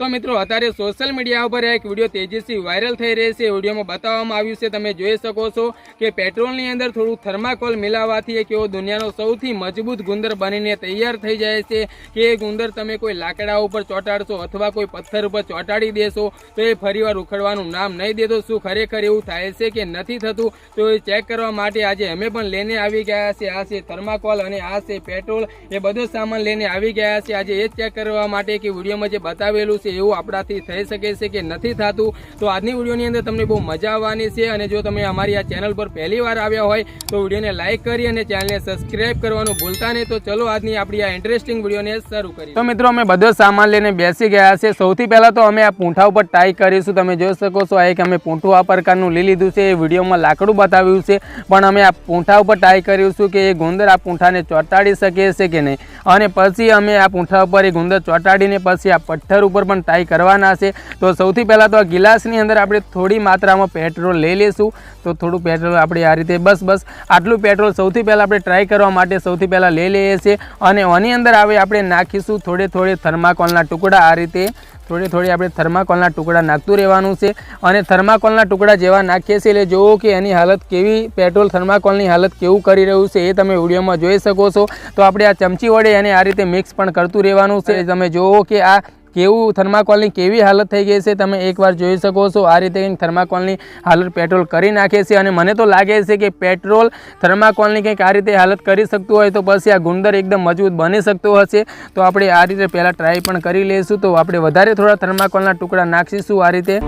તો મિત્રો, અત્યારે સોશિયલ મીડિયા ઉપર એક વીડિયો તેજીથી વાયરલ થઈ રહી છે. વિડીયોમાં બતાવવામાં આવ્યું છે, તમે જોઈ શકો છો કે પેટ્રોલની અંદર થોડું થર્માકોલ મિલાવવાથી એક એવો દુનિયાનો સૌથી મજબૂત ગુંદર બનીને તૈયાર થઈ જાય છે કે એ ગુંદર તમે કોઈ લાકડા ઉપર ચોંટાડશો અથવા કોઈ પથ્થર ઉપર ચોંટાડી દેશો, તો એ ફરીવાર ઉખડવાનું નામ નહીં દેતો. શું ખરેખર એવું થાય છે કે નથી થતું? તો એ ચેક કરવા માટે આજે અમે પણ લઈને આવી ગયા છે આ છે થર્માકોલ અને આ છે પેટ્રોલ એ બધો સામાન લઈને આવી ગયા છે આજે એ ચેક કરવા માટે કે વિડીયોમાં જે બતાવેલું છે એવું આપણાથી થઈ શકે છે કે નથી થતું? તો આજની વિડીયોની અંદર તમને બહુ મજા આવવાની છે અને જો તમે અમારી આ ચેનલ પર પહેલી વાર આવ્યા હોય, તો વિડીયોને લાઇક કરી અને ચેનલને સબસ્ક્રાઇબ કરવાનું ભૂલતા નહીં. તો ચલો આજની આપણી આ ઇન્ટરેસ્ટિંગ વિડીયોને શરૂ કરીએ. તો મિત્રો, અમે બધો સામાન લઈને બેસી ગયા છે. સૌથી પહેલાં તો અમે આ પૂંઠા ઉપર ટાઈ કરીશું. તમે જોઈ શકો છો, આ એક અમે પૂંઠું આ પ્રકારનું લઈ લીધું છે. એ વિડીયોમાં લાકડું બતાવ્યું છે. પણ અમે આ પૂંઠા ઉપર ટાઈ કરીશું કે એ ગુંદર આ પૂંઠાને ચોંટાડી શકે છે કે નહીં? અને પછી અમે આ પૂંઠા ઉપર એ ગુંદર ચોંટાડીને પછી આ પથ્થર ઉપર ટાઈ કરવાના છે. તો સૌથી પહેલાં તો આ ગિલાસની અંદર આપણે થોડી માત્રામાં પેટ્રોલ લઈ લઈશું. તો થોડું પેટ્રોલ આપણે આ રીતે બસ બસ. આટલું પેટ્રોલ સૌથી પહેલાં આપણે ટ્રાય કરવા માટે સૌથી પહેલાં લઈ લઈએ છીએ. અને આની અંદર આવે આપણે નાખીશું થોડે થોડે થર્માકોલના ટુકડા. આ રીતે થોડી થોડી આપણે થર્માકોલના ટુકડા નાખતું રહેવાનું છે. અને થર્માકોલના ટુકડા જેવા નાખીએ છીએ એટલે જુઓ કે એની હાલત કેવી પેટ્રોલ થર્માકોલની હાલત કેવું કરી રહ્યું છે એ તમે વિડીયોમાં જોઈ શકો છો. તો આપણે આ ચમચી વડે એને આ રીતે મિક્સ પણ કરતું રહેવાનું છે. તમે જુઓ કે આ કેવું થર્માકોલની કેવી હાલત થઈ ગઈ છે તમે એકવાર જોઈ શકો છો. આ રીતે કંઈક થર્માકોલની હાલત પેટ્રોલ કરી નાખે છે અને મને તો લાગે છે કે પેટ્રોલ થર્માકોલની કંઈક આ રીતે હાલત કરી શકતું હોય તો પછી આ ગુંદર એકદમ મજબૂત બની શકતો હશે. તો આપણે આ રીતે પહેલાં ટ્રાય પણ કરી લઈશું. તો આપણે વધારે થોડા થર્માકોલના ટુકડા નાખીશું આ રીતે.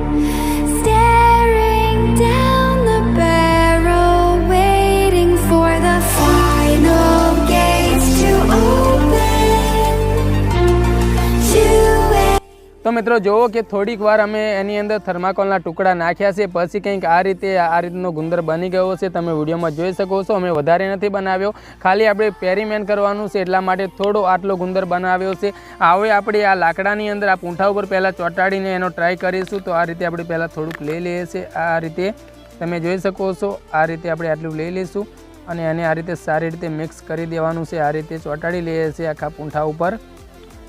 તો મિત્રો જુઓ કે થોડીક વાર અમે એની અંદર થર્માકોલના ટુકડા નાખ્યા છે. પછી કંઈક આ રીતે આ રીતનો ગુંદર બની ગયો છે. તમે વિડીયોમાં જોઈ શકો છો. અમે વધારે નથી બનાવ્યો. ખાલી આપણે પેરીમેન કરવાનું છે એટલા માટે થોડો આટલો ગુંદર બનાવ્યો છે. હવે આપણે આ લાકડાની અંદર આ પૂંઠા ઉપર પહેલાં ચોંટાડીને એનો ટ્રાય કરીશું. તો આ રીતે આપણે પહેલાં થોડુંક લઈ લઈએ છીએ. આ રીતે તમે જોઈ શકો છો. આ રીતે આપણે આટલું લઈ લઈશું. અને એને આ રીતે સારી રીતે મિક્સ કરી દેવાનું છે. આ રીતે ચોંટાડી લઈએ છીએ આખા પૂંઠા ઉપર.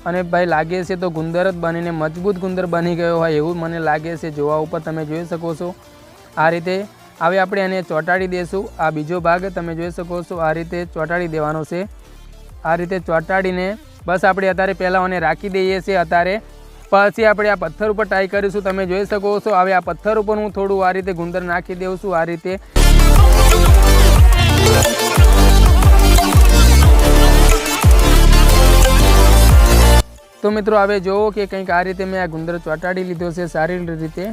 અને ભાઈ લાગે છે તો ગુંદર જ બનીને મજબૂત ગુંદર બની ગયો હોય એવું મને લાગે છે. જોવા ઉપર તમે જોઈ શકો છો. આ રીતે હવે આપણે એને ચોંટાડી દઈશું આ બીજો ભાગ તમે જોઈ શકો છો. આ રીતે ચોંટાડી દેવાનો છે. આ રીતે ચોંટાડીને બસ આપણે અત્યારે પહેલાં રાખી દઈએ છીએ અત્યારે. પછી આપણે આ પથ્થર ઉપર ટ્રાય કરીશું. તમે જોઈ શકો છો. હવે આ પથ્થર ઉપર હું થોડું આ રીતે ગુંદર નાખી દઉં છું. આ રીતે તો મિત્રો હવે જુઓ કે કંઈક આ રીતે મેં આ ગુંદર ચોંટાડી લીધો છે સારી રીતે.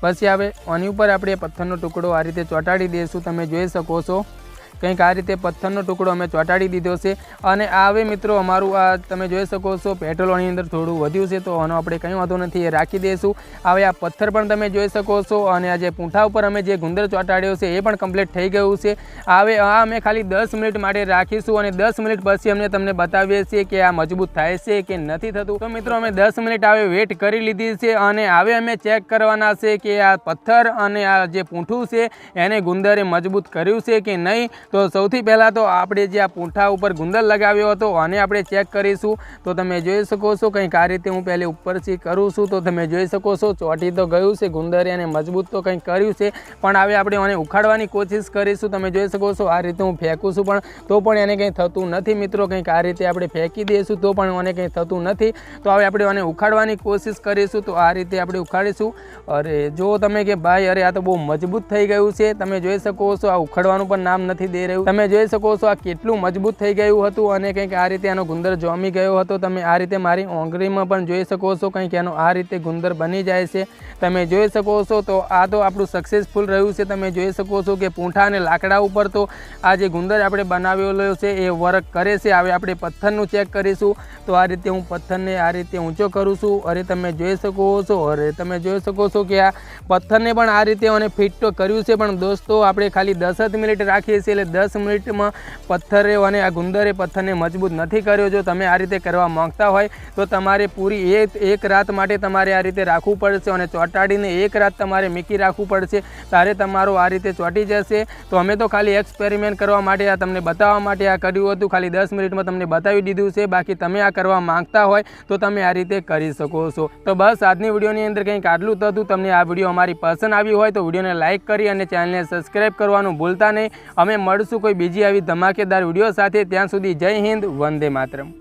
પછી હવે આની ઉપર આપણે પથ્થરનો ટુકડો આ રીતે ચોંટાડી દઈશું. તમે જોઈ શકો છો. કંઈક આ રીતે પથ્થરનો ટુકડો અમે ચોંટાડી દીધો છે. અને આવે મિત્રો, અમારું આ તમે જોઈ શકો છો, પેટ્રોલની અંદર થોડું વધ્યું છે, તો આનો આપણે કંઈ વાંધો નથી, એ રાખી દઈશું. હવે આ પથ્થર પણ તમે જોઈ શકો છો, અને આ જે પૂંઠા ઉપર અમે જે ગુંદર ચોંટાડ્યો છે, એ પણ કમ્પ્લીટ થઈ ગયું છે. હવે આ અમે ખાલી દસ મિનિટ માટે રાખીશું, અને દસ મિનિટ પછી અમને તમને બતાવીએ છીએ કે આ મજબૂત થાય છે કે નથી થતું. તો મિત્રો, અમે દસ મિનિટ હવે વેટ કરી લીધી છે, અને હવે અમે ચેક કરવાના છે કે આ પથ્થર અને આ જે પૂંઠું છે, એને ગુંદરે મજબૂત કર્યું છે કે નહીં. તો સૌથી પહેલાં તો આપણે જે આ પૂંઠા ઉપર ગુંદર લગાવ્યો હતો, આને આપણે ચેક કરીશું. તો તમે જોઈ શકો છો, કંઈક આ રીતે હું પહેલી ઉપરથી કરું છું. તો તમે જોઈ શકો છો, ચોટી તો ગયું છે, ગુંદરે અને મજબૂત તો કંઈક કર્યું છે. પણ હવે આપણે આને ઉખાડવાની કોશિશ કરીશું. તમે જોઈ શકો છો, આ રીતે હું ફેંકું છું પણ તો પણ એને કંઈ થતું નથી. મિત્રો, કંઈક આ રીતે આપણે ફેંકી દઈશું, તો પણ એને કંઈ થતું નથી. તો હવે આપણે આને ઉખાડવાની કોશિશ કરીશું. તો આ રીતે આપણે ઉખાડીશું. અરે, જો તમે કે ભાઈ, અરે, આ તો બહુ મજબૂત થઈ ગયું છે. તમે જોઈ શકો છો, આ ઉખાડવાનું પણ નામ નથી દે રહ્યું? તમે જોઈ શકો છો આ કેટલું મજબૂત થઈ ગયું હતું અને કંઈક આ રીતે આનો ગુંદર જોમી ગયો હતો. તમે આ રીતે મારી ઓંગળીમાં પણ જોઈ શકો છો કંઈક એનો આ રીતે ગુંદર બની જાય છે. તમે જોઈ શકો છો તો આ તો આપણું સક્સેસફુલ રહ્યું છે. તમે જોઈ શકો છો કે પૂંઠા અને લાકડા ઉપર તો આ જે ગુંદર આપણે બનાવેલો છે એ વર્ક કરે છે. હવે આપણે પથ્થરનું ચેક કરીશું. તો આ રીતે હું પથ્થરને આ રીતે ઊંચો કરું છું. અરે તમે જોઈ શકો છો, અરે તમે જોઈ શકો છો કે આ પથ્થરને પણ આ રીતે અને ફિટ તો કર્યું છે. પણ દોસ્તો, આપણે ખાલી દસ જ મિનિટ રાખીએ છીએ એટલે દસ મિનિટમાં પથ્થરે અને આ ગુંદરે પથ્થરને મજબૂત નથી કર્યો. જો તમે આ રીતે કરવા માંગતા હોય, તો તમારે પૂરી એક એક રાત માટે તમારે આ રીતે રાખવું પડશે અને ચોંટાડીને એક રાત તમારે મીકી રાખવું પડશે. ત્યારે તમારો આ રીતે ચોંટી જશે. તો અમે તો ખાલી એક્સપેરિમેન્ટ કરવા માટે આ તમને બતાવવા માટે આ કર્યું હતું. ખાલી દસ મિનિટમાં તમને બતાવી દીધું છે. બાકી તમે આ કરવા માંગતા હોય, તો તમે આ રીતે કરી શકો છો. તો બસ આજની વિડીયોની અંદર કંઈક આટલું થતું તમને આ વીડિયો અમારી પસંદ આવી હોય, તો વિડીયોને લાઇક કરી અને ચેનલને સબસ્ક્રાઈબ કરવાનું ભૂલતા નહીં. અમે મળશું કોઈ બીજી આવી ધમાકેદાર વીડિયો સાથે. ત્યાં સુધી જય હિન્દ વંદે માતરમ.